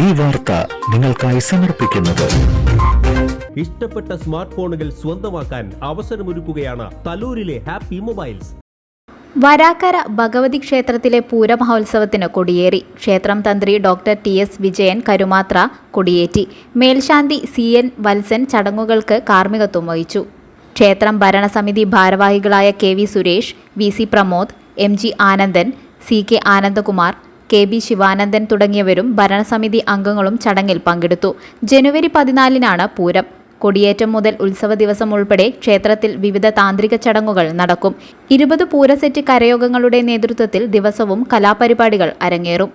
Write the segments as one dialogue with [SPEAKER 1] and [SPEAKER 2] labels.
[SPEAKER 1] ഈ വാർത്ത നിങ്ങൾക്കായി സമർപ്പിക്കുന്നത്.
[SPEAKER 2] ഇഷ്ടപ്പെട്ട സ്മാർട്ട് ഫോണുകൾ സ്വന്തമാക്കാൻ അവസരമൊരുക്കുകയാണ് തലൂരിലെ ഹാപ്പി മൊബൈൽസ്.
[SPEAKER 3] വരാക്കര ഭഗവതി ക്ഷേത്രത്തിലെ പൂരമഹോത്സവത്തിന് കൊടിയേറി. ക്ഷേത്രം തന്ത്രി doctor T S Vijayan Karumathra കൊടിയേറ്റി. മേൽശാന്തി സി എൻ വത്സൻ ചടങ്ങുകൾക്ക് കാർമ്മികത്വം വഹിച്ചു. ക്ഷേത്രം ഭരണസമിതി ഭാരവാഹികളായ K V Suresh V C Pramod M G Anandan C K Anandakumar K B Sivanandan തുടങ്ങിയവരും ഭരണസമിതി അംഗങ്ങളും ചടങ്ങിൽ പങ്കെടുത്തു. ജനുവരി പതിനാലിനാണ് പൂരം. കൊടിയേറ്റം മുതൽ ഉത്സവ ദിവസം ഉൾപ്പെടെ ക്ഷേത്രത്തിൽ വിവിധ താന്ത്രിക ചടങ്ങുകൾ നടക്കും. ഇരുപത് പൂരസെറ്റ് കരയോഗങ്ങളുടെ നേതൃത്വത്തിൽ ദിവസവും കലാപരിപാടികൾ അരങ്ങേറും.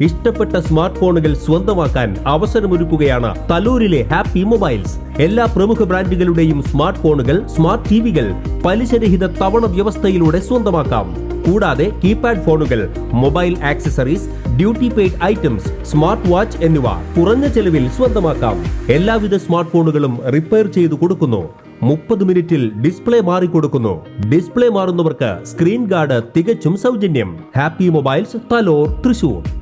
[SPEAKER 2] ഇഷ്ടപ്പെട്ട സ്മാർട്ട് ഫോണുകൾ സ്വന്തമാക്കാൻ അവസരമൊരുക്കുകയാണ് തലൂരിലെ ഹാപ്പി മൊബൈൽസ്. എല്ലാ പ്രമുഖ ബ്രാൻഡുകളുടെയും സ്മാർട്ട് ഫോണുകൾ സ്മാർട്ട് ടിവികൾ പലിശരഹിത തവണ വ്യവസ്ഥയിലൂടെ സ്വന്തമാക്കാം. കൂടാതെ കീപാഡ് ഫോണുകൾ mobile accessories duty paid items smart watch എന്നിവ കുറഞ്ഞ ചെലവിൽ സ്വന്തമാക്കാം. എല്ലാവിധ സ്മാർട്ട് ഫോണുകളും റിപ്പയർ ചെയ്തു കൊടുക്കുന്നു. മുപ്പത് മിനിറ്റിൽ ഡിസ്പ്ലേ മാറിക്കൊടുക്കുന്നു. ഡിസ്പ്ലേ മാറുന്നവർക്ക് സ്ക്രീൻ ഗാർഡ് തികച്ചും സൗജന്യം. Happy mobiles Thalore Thrissur.